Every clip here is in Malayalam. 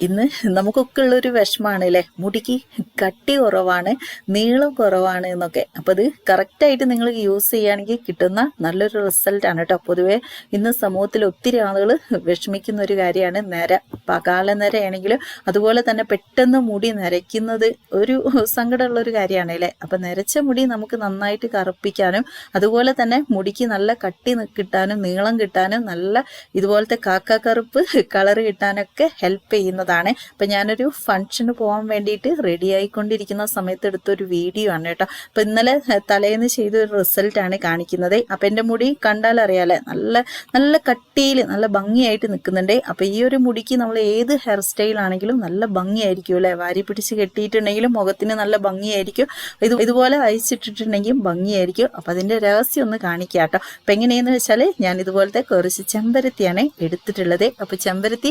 ഇന്ന് നമുക്കൊക്കെ ഉള്ളൊരു വിഷമാണ് അല്ലേ മുടിക്ക് കട്ടി കുറവാണ് നീളം കുറവാണ് എന്നൊക്കെ. അപ്പോൾ ഇത് കറക്റ്റായിട്ട് നിങ്ങൾ യൂസ് ചെയ്യുകയാണെങ്കിൽ കിട്ടുന്ന നല്ലൊരു റിസൾട്ടാണ് കേട്ടോ. പൊതുവേ ഇന്ന് സമൂഹത്തിൽ ഒത്തിരി ആളുകൾ വിഷമിക്കുന്ന ഒരു കാര്യമാണ് നര. പകാല നരയാണെങ്കിലും അതുപോലെ തന്നെ പെട്ടെന്ന് മുടി നരയ്ക്കുന്നത് ഒരു സങ്കടമുള്ള ഒരു കാര്യമാണ് അല്ലേ? അപ്പം നരച്ച മുടി നമുക്ക് നന്നായിട്ട് കറുപ്പിക്കാനും അതുപോലെ തന്നെ മുടിക്ക് നല്ല കട്ടി കിട്ടാനും നീളം കിട്ടാനും നല്ല ഇതുപോലത്തെ കാക്ക കറുപ്പ് കളർ കിട്ടാനൊക്കെ ഹെൽപ്പ് ചെയ്യുന്നതാണ് അപ്പം ഞാനൊരു ഫംഗ്ഷന് പോകാൻ വേണ്ടിയിട്ട് റെഡി ആയിക്കൊണ്ടിരിക്കുന്ന സമയത്ത് എടുത്തൊരു വീഡിയോ ആണ് കേട്ടോ. അപ്പം ഇന്നലെ തലേന്ന് ചെയ്ത ഒരു റിസൾട്ടാണ് കാണിക്കുന്നത്. അപ്പം എന്റെ മുടി കണ്ടാൽ അറിയാലേ നല്ല നല്ല കട്ടിയിൽ നല്ല ഭംഗിയായിട്ട് നിൽക്കുന്നുണ്ട് അപ്പം ഈ ഒരു മുടിക്ക് നമ്മൾ ഏത് ഹെയർ സ്റ്റൈൽ ആണെങ്കിലും നല്ല ഭംഗിയായിരിക്കും അല്ലേ? വാരി പിടിച്ച് കെട്ടിയിട്ടുണ്ടെങ്കിലും മുഖത്തിന് നല്ല ഭംഗിയായിരിക്കും. ഇത് ഇതുപോലെ അയച്ചിട്ടിട്ടുണ്ടെങ്കിൽ ഭംഗിയായിരിക്കും. അപ്പം അതിന്റെ രഹസ്യം ഒന്ന് കാണിക്കാം കേട്ടോ. അപ്പം എങ്ങനെയെന്ന് വെച്ചാൽ ഞാൻ ഇതുപോലത്തെ കുറച്ച് ചെമ്പരത്തിയാണ് എടുത്തിട്ടുള്ളത്. അപ്പോൾ ചെമ്പരത്തി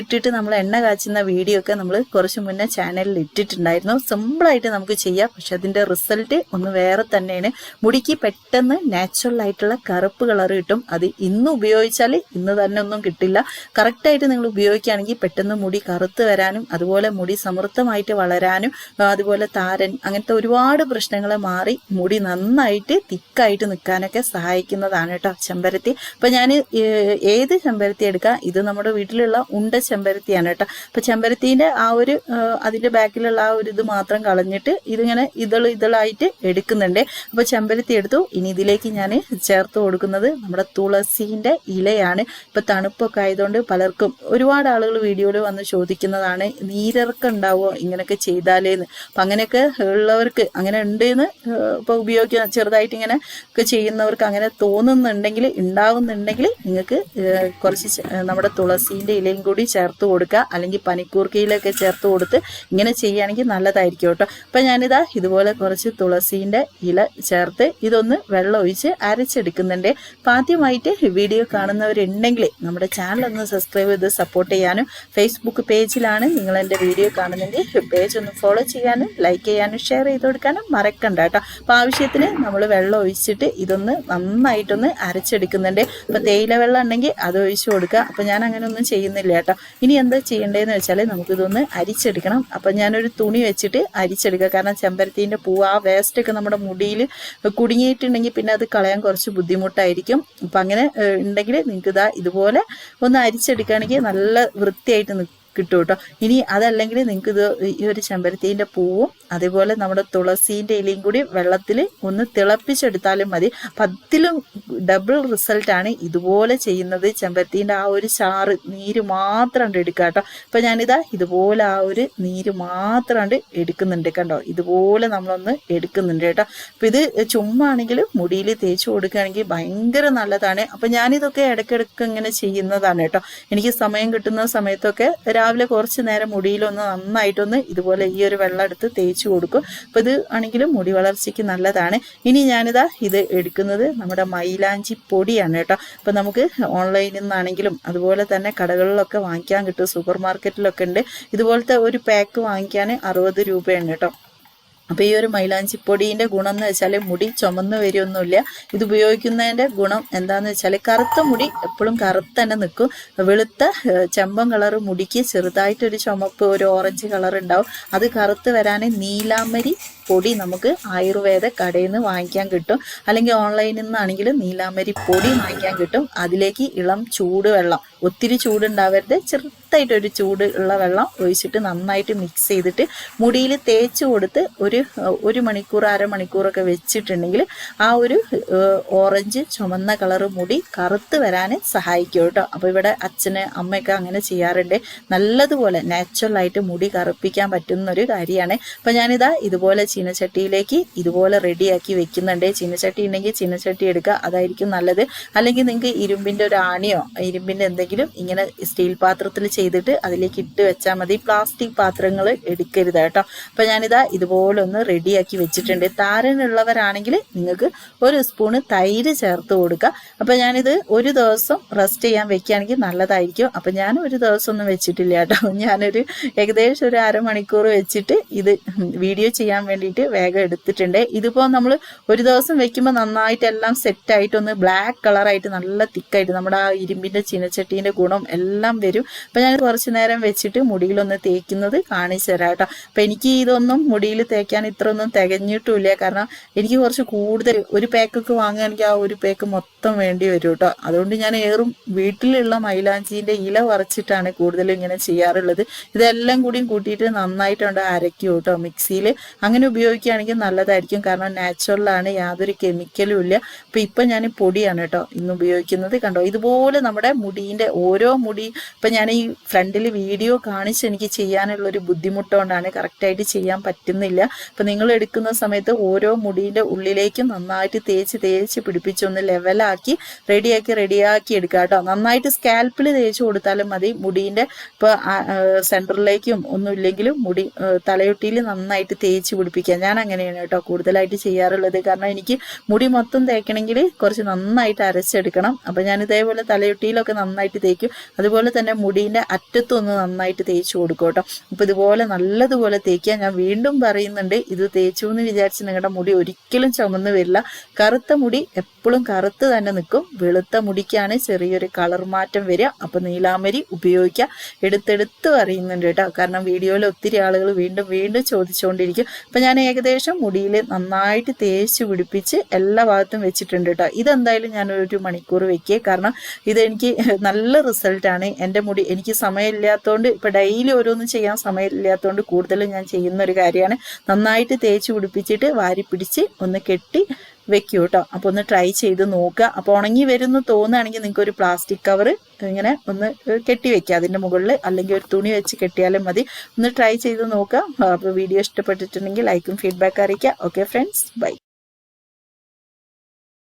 ഇട്ടിട്ട് നമ്മൾ എണ്ണ കാച്ചുന്ന വീഡിയോ ഒക്കെ നമ്മൾ കുറച്ച് മുന്നേ ചാനലിൽ ഇട്ടിട്ടുണ്ടായിരുന്നു. സിമ്പിളായിട്ട് നമുക്ക് ചെയ്യാം. പക്ഷെ അതിന്റെ റിസൾട്ട് ഒന്ന് വേറെ തന്നെയാണ്. മുടിക്ക് പെട്ടെന്ന് നാച്ചുറൽ ആയിട്ടുള്ള കറുപ്പ് കളർ കിട്ടും. അത് ഇന്ന് ഉപയോഗിച്ചാൽ ഇന്ന് തന്നെ ഒന്നും കിട്ടില്ല. കറക്റ്റായിട്ട് നിങ്ങൾ ഉപയോഗിക്കുകയാണെങ്കിൽ പെട്ടെന്ന് മുടി കറുത്ത് വരാനും അതുപോലെ മുടി സമൃദ്ധമായിട്ട് വളരാനും അതുപോലെ താരൻ അങ്ങനത്തെ ഒരുപാട് പ്രശ്നങ്ങൾ മാറി മുടി നന്നായിട്ട് തിക്കായിട്ട് നിൽക്കാനൊക്കെ സഹായിക്കുന്നതാണ് കേട്ടോ ചെമ്പരത്തി. അപ്പം ഞാൻ ഏത് ചെമ്പരത്തി എടുക്കുക ഇത് നമ്മുടെ വീട്ടിലുള്ള ഉണ്ട ചെമ്പരത്തിയാണ് കേട്ടോ. അപ്പം ചെമ്പരത്തിന്റെ ആ ഒരു അതിന്റെ ബാക്കിലുള്ള ആ ഒരു ഇത് മാത്രം കളഞ്ഞിട്ട് ഇതിങ്ങനെ ഇതൾ ഇതളായിട്ട് എടുക്കുന്നുണ്ട്. അപ്പോൾ ചെമ്പരത്തി എടുത്തു. ഇനി ഇതിലേക്ക് ഞാൻ ചേർത്ത് കൊടുക്കുന്നത് നമ്മുടെ തുളസീന്റെ ഇലയാണ്. ഇപ്പൊ തണുപ്പൊക്കെ ആയതുകൊണ്ട് പലർക്കും ഒരുപാട് ആളുകൾ വീഡിയോയിൽ വന്ന് ചോദിക്കുന്നതാണ് നീരിറക്കം ഉണ്ടാവുമോ ഇങ്ങനെയൊക്കെ ചെയ്താലേന്ന്? അപ്പം അങ്ങനെയൊക്കെ ഉള്ളവർക്ക് അങ്ങനെ ഉണ്ട് എന്ന് ഇപ്പോൾ ഉപയോഗിക്കുന്ന ചെറുതായിട്ട് ഇങ്ങനെ ഒക്കെ ചെയ്യുന്നവർക്ക് അങ്ങനെ തോന്നുന്നുണ്ടെങ്കിൽ ഉണ്ടാവുന്നുണ്ടെങ്കിൽ നിങ്ങൾക്ക് കുറച്ച് നമ്മുടെ തുളസീന്റെ ഇലയും കൂടി ചേർത്ത് കൊടുക്കുക. അല്ലെങ്കിൽ പനിക്കൂർക്കയിലൊക്കെ ചേർത്ത് കൊടുത്ത് ഇങ്ങനെ ചെയ്യുകയാണെങ്കിൽ നല്ലതായിരിക്കും കേട്ടോ. അപ്പം ഞാനിതാ ഇതുപോലെ കുറച്ച് തുളസീന്റെ ഇല ചേർത്ത് ഇതൊന്ന് വെള്ളം ഒഴിച്ച് അരച്ചെടുക്കുന്നുണ്ട്. അപ്പം ആദ്യമായിട്ട് വീഡിയോ കാണുന്നവരുണ്ടെങ്കിൽ നമ്മുടെ ചാനൽ ഒന്ന് സബ്സ്ക്രൈബ് ചെയ്ത് സപ്പോർട്ട് ചെയ്യാനും ഫേസ്ബുക്ക് പേജിലാണ് നിങ്ങൾ എന്റെ വീഡിയോ കാണുന്നെങ്കിൽ പേജ് ഒന്ന് ഫോളോ ചെയ്യാനും ലൈക്ക് ചെയ്യാനും ഷെയർ ചെയ്ത് കൊടുക്കാനും മറക്കണ്ട കേട്ടോ. അപ്പം ആവശ്യത്തിന് നമ്മൾ വെള്ളം ഒഴിച്ചിട്ട് ഇതൊന്ന് നന്നായിട്ടൊന്ന് അരച്ചെടുക്കുന്നുണ്ട്. അപ്പം തേയില വെള്ളം ഉണ്ടെങ്കിൽ അത് ഒഴിച്ച് കൊടുക്കുക. അപ്പം ഞാൻ അങ്ങനെ ഒന്നും ചെയ്യുന്നില്ല കേട്ടോ. ഇനി എന്താ ചെയ്യേണ്ടതെന്ന് വെച്ചാൽ നമുക്കിതൊന്ന് അരിച്ചെടുക്കണം. അപ്പം ഞാനൊരു തുണി വെച്ചിട്ട് അരിച്ചെടുക്കുക. കാരണം ചെമ്പരത്തീന്റെ പൂവ് ആ വേസ്റ്റൊക്കെ നമ്മുടെ മുടിയിൽ കുടുങ്ങിയിട്ടുണ്ടെങ്കിൽ പിന്നെ അത് കളയാൻ കുറച്ച് ബുദ്ധിമുട്ടായിരിക്കും. അപ്പം അങ്ങനെ ഉണ്ടെങ്കിൽ നിങ്ങൾക്ക് ഇതാ ഇതുപോലെ ഒന്ന് അരിച്ചെടുക്കുകയാണെങ്കിൽ നല്ല വൃത്തിയായിട്ട് നിൽക്കും കിട്ടും കേട്ടോ ഇനി അതല്ലെങ്കിൽ നിങ്ങൾക്ക് ഇത് ഈ ഒരു ചെമ്പരത്തീന്റെ പൂവും അതേപോലെ നമ്മുടെ തുളസീന്റെ ഇലയും കൂടി വെള്ളത്തിൽ ഒന്ന് തിളപ്പിച്ചെടുത്താലും മതി. പത്തിലും ഡബിൾ റിസൾട്ടാണ് ഇതുപോലെ ചെയ്യുന്നത് ചെമ്പരത്തീന്റെ ആ ഒരു ചാറ് നീര് മാത്രം എടുക്കുക കേട്ടോ. ഇപ്പം ഞാനിതാ ഇതുപോലെ ആ ഒരു നീര് മാത്രം എടുക്കുന്നുണ്ട് കണ്ടോ. ഇതുപോലെ നമ്മളൊന്ന് എടുക്കുന്നുണ്ട് കേട്ടോ. അപ്പം ഇത് ചുമ്മാണെങ്കിൽ മുടിയിൽ തേച്ച് കൊടുക്കുകയാണെങ്കിൽ ഭയങ്കര നല്ലതാണ്. അപ്പം ഞാനിതൊക്കെ ഇടയ്ക്കിടയ്ക്ക് ഇങ്ങനെ ചെയ്യുന്നതാണ് കേട്ടോ. എനിക്ക് സമയം കിട്ടുന്ന സമയത്തൊക്കെ രാവിലെ കുറച്ച് നേരം മുടിയിലൊന്ന് നന്നായിട്ടൊന്ന് ഇതുപോലെ ഈ ഒരു വെള്ളം എടുത്ത് തേച്ച് കൊടുക്കും. അപ്പോൾ ഇത് ആണെങ്കിലും മുടി വളർച്ചയ്ക്ക് നല്ലതാണ്. ഇനി ഞാനിതാ ഇത് എടുക്കുന്നത് നമ്മുടെ മൈലാഞ്ചി പൊടിയാണ് കേട്ടോ. അപ്പോൾ നമുക്ക് ഓൺലൈനിൽ നിന്നാണെങ്കിലും അതുപോലെ തന്നെ കടകളിലൊക്കെ വാങ്ങിക്കാൻ കിട്ടും. സൂപ്പർ മാർക്കറ്റിലൊക്കെ ഉണ്ട്. ഇതുപോലത്തെ ഒരു പാക്ക് വാങ്ങിക്കാൻ അറുപത് രൂപയാണ് കേട്ടോ. അപ്പോൾ ഈ ഒരു മൈലാഞ്ചിപ്പൊടീന്റെ ഗുണം എന്ന് വെച്ചാൽ മുടി ചുമന്ന് വരികയൊന്നുമില്ല. ഇത് ഉപയോഗിക്കുന്നതിന്റെ ഗുണം എന്താണെന്ന് വെച്ചാൽ കറുത്ത മുടി എപ്പോഴും കറുത്ത തന്നെ നിൽക്കും. വെളുത്ത ചെമ്പം കളർ മുടിക്ക് ചെറുതായിട്ടൊരു ചുമപ്പ് ഒരു ഓറഞ്ച് കളർ ഉണ്ടാവും. അത് കറുത്ത് വരാൻ നീലാമരി പൊടി നമുക്ക് ആയുർവേദ കടയിൽ നിന്ന് വാങ്ങിക്കാൻ കിട്ടും. അല്ലെങ്കിൽ ഓൺലൈനിൽ നിന്നാണെങ്കിലും നീലാമരി പൊടി വാങ്ങിക്കാൻ കിട്ടും. അതിലേക്ക് ഇളം ചൂടുവെള്ളം ഒത്തിരി ചൂടുണ്ടാവരുത്. ചെറുതായിട്ടൊരു ചൂട് ഉള്ള വെള്ളം ഒഴിച്ചിട്ട് നന്നായിട്ട് മിക്സ് ചെയ്തിട്ട് മുടിയിൽ തേച്ച് കൊടുത്ത് ഒരു ഒരു മണിക്കൂർ അരമണിക്കൂറൊക്കെ വെച്ചിട്ടുണ്ടെങ്കിൽ ആ ഒരു ഓറഞ്ച് ചുമന്ന കളർ മുടി കറുത്ത് വരാൻ സഹായിക്കും കേട്ടോ. അപ്പോൾ ഇവിടെ അച്ഛന് അമ്മയൊക്കെ അങ്ങനെ ചെയ്യാറുണ്ട്. നല്ലതുപോലെ നാച്ചുറലായിട്ട് മുടി കറുപ്പിക്കാൻ പറ്റുന്ന ഒരു കാര്യമാണ്. അപ്പോൾ ഞാനിതാ ഇതുപോലെ ചീനച്ചട്ടിയിലേക്ക് ഇതുപോലെ റെഡിയാക്കി വെക്കുന്നുണ്ട്. ചീനച്ചട്ടി ഉണ്ടെങ്കിൽ ചീനച്ചട്ടി എടുക്കുക അതായിരിക്കും നല്ലത്. അല്ലെങ്കിൽ നിങ്ങൾക്ക് ഇരുമ്പിന്റെ ഒരു ആണിയോ ഇരുമ്പിന്റെ എന്തെങ്കിലും ഇങ്ങനെ സ്റ്റീൽ പാത്രത്തിൽ ചെയ്തിട്ട് അതിലേക്ക് ഇട്ട് വെച്ചാൽ മതി. പ്ലാസ്റ്റിക് പാത്രങ്ങൾ എടുക്കരുത് കേട്ടോ. അപ്പം ഞാനിതാ ഇതുപോലെ ഒന്ന് റെഡിയാക്കി വെച്ചിട്ടുണ്ട്. താരനുള്ളവരാണെങ്കിൽ നിങ്ങൾക്ക് ഒരു സ്പൂണ് തൈര് ചേർത്ത് കൊടുക്കുക. അപ്പം ഞാനിത് ഒരു ദിവസം റെസ്റ്റ് ചെയ്യാൻ വെക്കുകയാണെങ്കിൽ നല്ലതായിരിക്കും. അപ്പം ഞാൻ ഒരു ദിവസം ഒന്നും വെച്ചിട്ടില്ല കേട്ടോ. ഞാനൊരു ഏകദേശം ഒരു അരമണിക്കൂർ വെച്ചിട്ട് ഇത് വീഡിയോ ചെയ്യാൻ വേണ്ടിയിട്ട് വേഗം എടുത്തിട്ടുണ്ട്. ഇതിപ്പോൾ നമ്മൾ ഒരു ദിവസം വെക്കുമ്പോൾ നന്നായിട്ട് എല്ലാം സെറ്റായിട്ടൊന്ന് ബ്ലാക്ക് കളറായിട്ട് നല്ല തിക്കായിട്ട് നമ്മുടെ ആ ഇരുമ്പിന്റെ ചീനച്ചട്ടി മുടിയുടെ ഗുണം എല്ലാം വരും. അപ്പം ഞാൻ കുറച്ച് നേരം വെച്ചിട്ട് മുടിയിലൊന്ന് തേക്കുന്നത് കാണിച്ചു തരാം കേട്ടോ. അപ്പം എനിക്ക് ഇതൊന്നും മുടിയിൽ തേക്കാൻ ഇത്രയൊന്നും തികഞ്ഞിട്ടുമില്ല. കാരണം എനിക്ക് കുറച്ച് കൂടുതൽ ഒരു പാക്കൊക്കെ എനിക്ക് ആ ഒരു പാക്ക് മൊത്തം വേണ്ടി വരും കേട്ടോ. അതുകൊണ്ട് ഞാൻ ഏറും വീട്ടിലുള്ള മൈലാഞ്ചിന്റെ ഇല വറച്ചിട്ടാണ് കൂടുതലും ഇങ്ങനെ ചെയ്യാറുള്ളത്. ഇതെല്ലാം കൂടിയും കൂട്ടിയിട്ട് നന്നായിട്ടുണ്ട് അരയ്ക്കും കേട്ടോ മിക്സിയിൽ. അങ്ങനെ ഉപയോഗിക്കുകയാണെങ്കിൽ നല്ലതായിരിക്കും. കാരണം നാച്ചുറലാണ് യാതൊരു കെമിക്കലും ഇല്ല. അപ്പൊ ഇപ്പൊ ഞാൻ പൊടിയാണ് കേട്ടോ ഇന്ന് ഉപയോഗിക്കുന്നത്. കണ്ടോ? ഇതുപോലെ നമ്മുടെ മുടീന്റെ ഓരോ മുടി ഇപ്പം ഞാൻ ഈ ഫ്രണ്ടിൽ വീഡിയോ കാണിച്ച് എനിക്ക് ചെയ്യാനുള്ള ഒരു ബുദ്ധിമുട്ടുകൊണ്ടാണ് കറക്റ്റായിട്ട് ചെയ്യാൻ പറ്റുന്നില്ല. അപ്പം നിങ്ങൾ എടുക്കുന്ന സമയത്ത് ഓരോ മുടീന്റെ ഉള്ളിലേക്കും നന്നായിട്ട് തേച്ച് തേച്ച് പിടിപ്പിച്ചൊന്ന് ലെവലാക്കി റെഡിയാക്കി റെഡിയാക്കി എടുക്കുക കേട്ടോ. നന്നായിട്ട് സ്കാൽപ്പിൽ തേച്ച് കൊടുത്താലും മതി. മുടീന്റെ ഇപ്പോൾ സെന്ററിലേക്കും ഒന്നും ഇല്ലെങ്കിലും മുടി തലയൊട്ടിയിൽ നന്നായിട്ട് തേച്ച് പിടിപ്പിക്കാം. ഞാൻ അങ്ങനെയാണ് കേട്ടോ കൂടുതലായിട്ട് ചെയ്യാറുള്ളത്. കാരണം എനിക്ക് മുടി മൊത്തം തേക്കണമെങ്കിൽ കുറച്ച് നന്നായിട്ട് അരച്ചെടുക്കണം. അപ്പം ഞാൻ ഇതേപോലെ തലയൊട്ടിയിലൊക്കെ നന്നായിട്ട് തേക്കും. അതുപോലെ തന്നെ മുടീന്റെ അറ്റത്തൊന്ന് നന്നായിട്ട് തേച്ച് കൊടുക്കും കേട്ടോ. അപ്പം ഇതുപോലെ നല്ലതുപോലെ തേക്കുക. ഞാൻ വീണ്ടും പറയുന്നുണ്ട് ഇത് തേച്ചു എന്ന് വിചാരിച്ച് നിങ്ങളുടെ മുടി ഒരിക്കലും ചുമന്ന് വരില്ല. കറുത്ത മുടി എപ്പോഴും കറുത്ത് തന്നെ നിൽക്കും. വെളുത്ത മുടിക്കാണ് ചെറിയൊരു കളർ മാറ്റം വരിക. അപ്പോൾ നീലാമരി ഉപയോഗിക്കുക. എടുത്തെടുത്ത് പറയുന്നുണ്ട് കേട്ടോ. കാരണം വീഡിയോയിൽ ഒത്തിരി ആളുകൾ വീണ്ടും വീണ്ടും ചോദിച്ചുകൊണ്ടിരിക്കും. അപ്പം ഞാൻ ഏകദേശം മുടിയിൽ നന്നായിട്ട് തേച്ച് പിടിപ്പിച്ച് എല്ലാ ഭാഗത്തും വെച്ചിട്ടുണ്ട് കേട്ടോ. ഇതെന്തായാലും ഞാൻ ഒരു മണിക്കൂർ വെക്കുക കാരണം ഇതെനിക്ക് നല്ല റിസൾട്ടാണ് എന്റെ മുടി എനിക്ക് സമയമില്ലാത്തതുകൊണ്ട് ഇപ്പൊ ഡെയിലി ഓരോന്നും ചെയ്യാൻ സമയമില്ലാത്തതുകൊണ്ട് കൂടുതലും ഞാൻ ചെയ്യുന്ന ഒരു കാര്യമാണ്. നന്നായിട്ട് തേച്ച് പിടിപ്പിച്ചിട്ട് വാരി പിടിച്ച് ഒന്ന് കെട്ടി വെക്കൂ കേട്ടോ അപ്പോൾ ഒന്ന് ട്രൈ ചെയ്ത് നോക്കുക. അപ്പോൾ ഉണങ്ങി വരുന്ന തോന്നുകയാണെങ്കിൽ നിങ്ങൾക്ക് ഒരു പ്ലാസ്റ്റിക് കവർ ഇങ്ങനെ ഒന്ന് കെട്ടി വെക്കുക അതിന്റെ മുകളിൽ അല്ലെങ്കിൽ ഒരു തുണി വെച്ച് കെട്ടിയാലും മതി. ഒന്ന് ട്രൈ ചെയ്ത് നോക്കുക. അപ്പോൾ വീഡിയോ ഇഷ്ടപ്പെട്ടിട്ടുണ്ടെങ്കിൽ ലൈക്കും ഫീഡ്ബാക്ക് അറിയിക്കുക. Okay friends bye